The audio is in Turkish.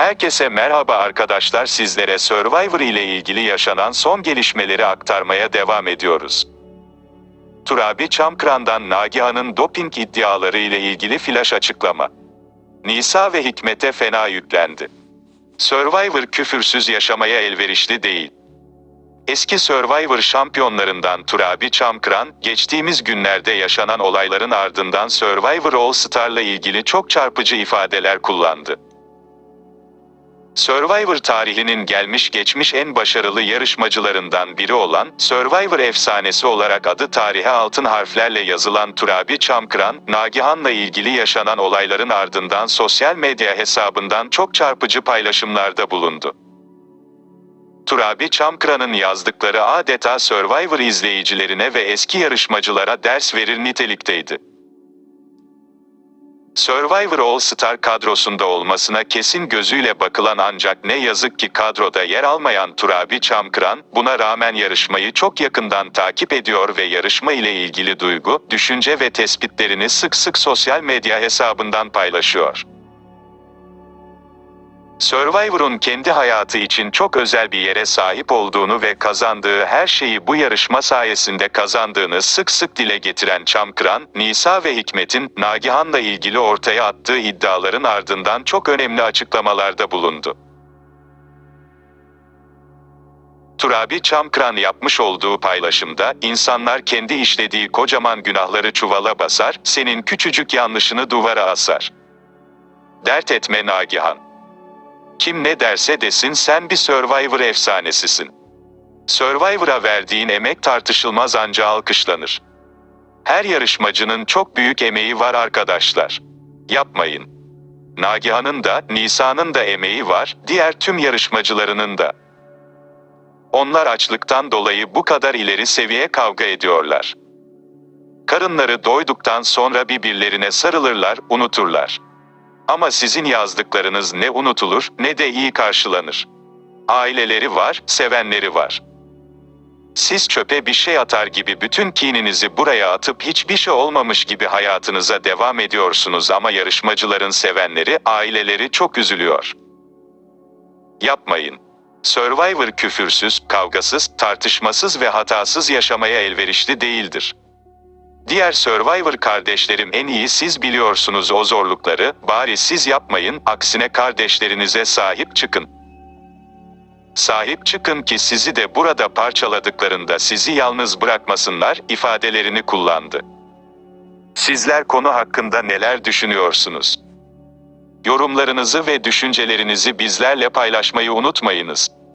Herkese merhaba arkadaşlar sizlere Survivor ile ilgili yaşanan son gelişmeleri aktarmaya devam ediyoruz. Turabi Çamkıran'dan Nagihan'ın doping iddiaları ile ilgili flash açıklama. Nisa ve Hikmet'e fena yüklendi. Survivor küfürsüz yaşamaya elverişli değil. Eski Survivor şampiyonlarından Turabi Çamkıran, geçtiğimiz günlerde yaşanan olayların ardından Survivor All Star'la ilgili çok çarpıcı ifadeler kullandı. Survivor tarihinin gelmiş geçmiş en başarılı yarışmacılarından biri olan, Survivor efsanesi olarak adı tarihe altın harflerle yazılan Turabi Çamkıran, Nagihan'la ilgili yaşanan olayların ardından sosyal medya hesabından çok çarpıcı paylaşımlarda bulundu. Turabi Çamkıran'ın yazdıkları adeta Survivor izleyicilerine ve eski yarışmacılara ders verir nitelikteydi. Survivor All Star kadrosunda olmasına kesin gözüyle bakılan ancak ne yazık ki kadroda yer almayan Turabi Çamkıran, buna rağmen yarışmayı çok yakından takip ediyor ve yarışma ile ilgili duygu, düşünce ve tespitlerini sık sık sosyal medya hesabından paylaşıyor. Survivor'un kendi hayatı için çok özel bir yere sahip olduğunu ve kazandığı her şeyi bu yarışma sayesinde kazandığını sık sık dile getiren Çamkıran, Nisa ve Hikmet'in Nagihan'la ilgili ortaya attığı iddiaların ardından çok önemli açıklamalarda bulundu. Turabi Çamkıran yapmış olduğu paylaşımda, insanlar kendi işlediği kocaman günahları çuvala basar, senin küçücük yanlışını duvara asar. Dert etme Nagihan. Kim ne derse desin sen bir Survivor efsanesisin. Survivor'a verdiğin emek tartışılmaz anca alkışlanır. Her yarışmacının çok büyük emeği var arkadaşlar. Yapmayın. Nagihan'ın da, Nisa'nın da emeği var, diğer tüm yarışmacılarının da. Onlar açlıktan dolayı bu kadar ileri seviye kavga ediyorlar. Karınları doyduktan sonra birbirlerine sarılırlar, unuturlar. Ama sizin yazdıklarınız ne unutulur ne de iyi karşılanır. Aileleri var, sevenleri var. Siz çöpe bir şey atar gibi bütün kininizi buraya atıp hiçbir şey olmamış gibi hayatınıza devam ediyorsunuz ama yarışmacıların sevenleri, aileleri çok üzülüyor. Yapmayın. Survivor küfürsüz, kavgasız, tartışmasız ve hatasız yaşamaya elverişli değildir. Diğer Survivor kardeşlerim en iyi siz biliyorsunuz o zorlukları, bari siz yapmayın, aksine kardeşlerinize sahip çıkın. Sahip çıkın ki sizi de burada parçaladıklarında sizi yalnız bırakmasınlar ifadelerini kullandı. Sizler konu hakkında neler düşünüyorsunuz? Yorumlarınızı ve düşüncelerinizi bizlerle paylaşmayı unutmayınız.